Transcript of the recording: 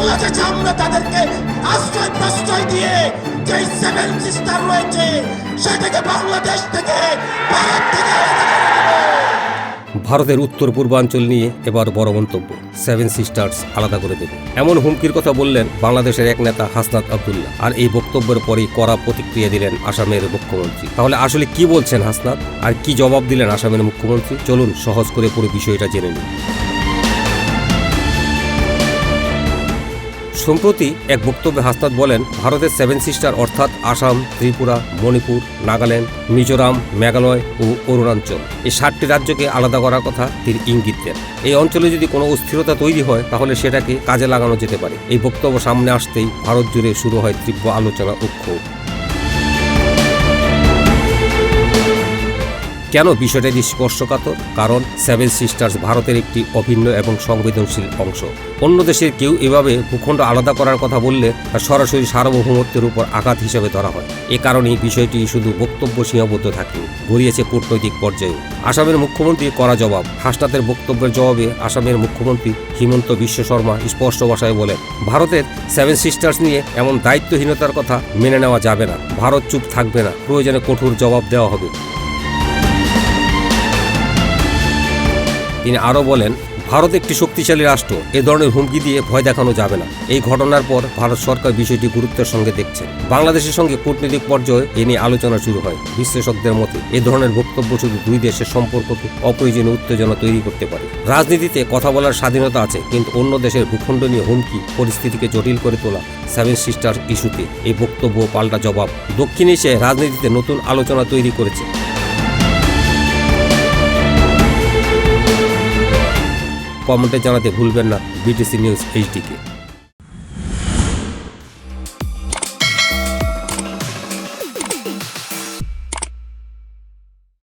বাংলাদেশে আমরা তাদেরকে আশ্রয় প্রশ্রয় দিয়ে যে সেভেন সিস্টার রয়েছে, সেটাকে বাংলাদেশ থেকে, ভারত থেকে। ভারতের উত্তর পূর্বাঞ্চল নিয়ে এবার বড় মন্তব্য। সেভেন সিস্টার্স আলাদা করে দেবে। এমন হুমকির কথা বললেন বাংলাদেশের এক নেতা হাসনাত আবদুল্লাহ। আর এই বক্তব্যের পরেই কড়া প্রতিক্রিয়া দিলেন আসামের মুখ্যমন্ত্রী। তাহলে আসলে কি বলছেন হাসনাত? আর কি জবাব দিলেন আসামের মুখ্যমন্ত্রী? চলুন সহজ করে পুরো বিষয়টা জেনে নিন সম্প্রতি এক বক্তব্যে হাস্তাদ বলেন, ভারতের সেভেন সিস্টার অর্থাৎ আসাম, ত্রিপুরা, মণিপুর, নাগাল্যান্ড, মিজোরাম, মেঘালয় ও অরুণাঞ্চল এই সাতটি রাজ্যকে আলাদা করার কথা তিনি ইঙ্গিত দেন। এই অঞ্চলে যদি কোনো অস্থিরতা তৈরি হয়, তাহলে সেটাকে কাজে লাগানো যেতে পারে। এই বক্তব্য সামনে আসতেই ভারত জুড়ে শুরু হয় তীব্র আলোচনা ও ক্ষোভ। কেন বিষয়টা স্পর্শকাতর কারণ সেভেন সিস্টার্স ভারতের একটি অভিন্ন এবং সংবেদনশীল অংশ। অন্য দেশের কেউ এভাবে ভূখণ্ড আলাদা করার কথা বললে সরাসরি সার্বভৌমত্বের উপর আঘাত হিসেবে ধরা হয়। এ কারণেই বিষয়টি শুধু বক্তব্য সীমাবদ্ধ থাকেনি, গড়িয়েছে কূটনৈতিক পর্যায়ে আসামের মুখ্যমন্ত্রী করা জবাব, হাসনাতের বক্তব্যের জবাবে আসামের মুখ্যমন্ত্রী হিমন্ত বিশ্ব শর্মা স্পষ্ট ভাষায় বলেন, ভারতের সেভেন সিস্টার্স নিয়ে এমন দায়িত্বহীনতার কথা মেনে নেওয়া যাবে না। ভারত চুপ থাকবে না। প্রয়োজনে কঠোর জবাব দেওয়া হবে। তিনি আরও বলেন, ভারত একটি শক্তিশালী রাষ্ট্র, এ ধরনের হুমকি দিয়ে ভয় দেখানো যাবে না। এই ঘটনার পর ভারত সরকার বিষয়টি গুরুত্বের সঙ্গে দেখছে। বাংলাদেশের সঙ্গে কূটনৈতিক পর্যায়ে এ নিয়ে আলোচনা শুরু হয় বিশ্লেষকদের মতে, এ ধরনের বক্তব্য শুধু দুই দেশের সম্পর্ককে অপ্রয়োজনীয় উত্তেজনা তৈরি করতে পারে। রাজনীতিতে কথা বলার স্বাধীনতা আছে, কিন্তু অন্য দেশের ভূখণ্ড নিয়ে হুমকি পরিস্থিতিকে জটিল করে তোলা সেভেন সিস্টার ইস্যুতে এই বক্তব্য পাল্টা জবাব। দক্ষিণ এশিয়ায় রাজনীতিতে নতুন আলোচনা তৈরি করেছে। কমেন্টে জানাতে ভুলবেন না বিটিসি নিউজ এইচডিকে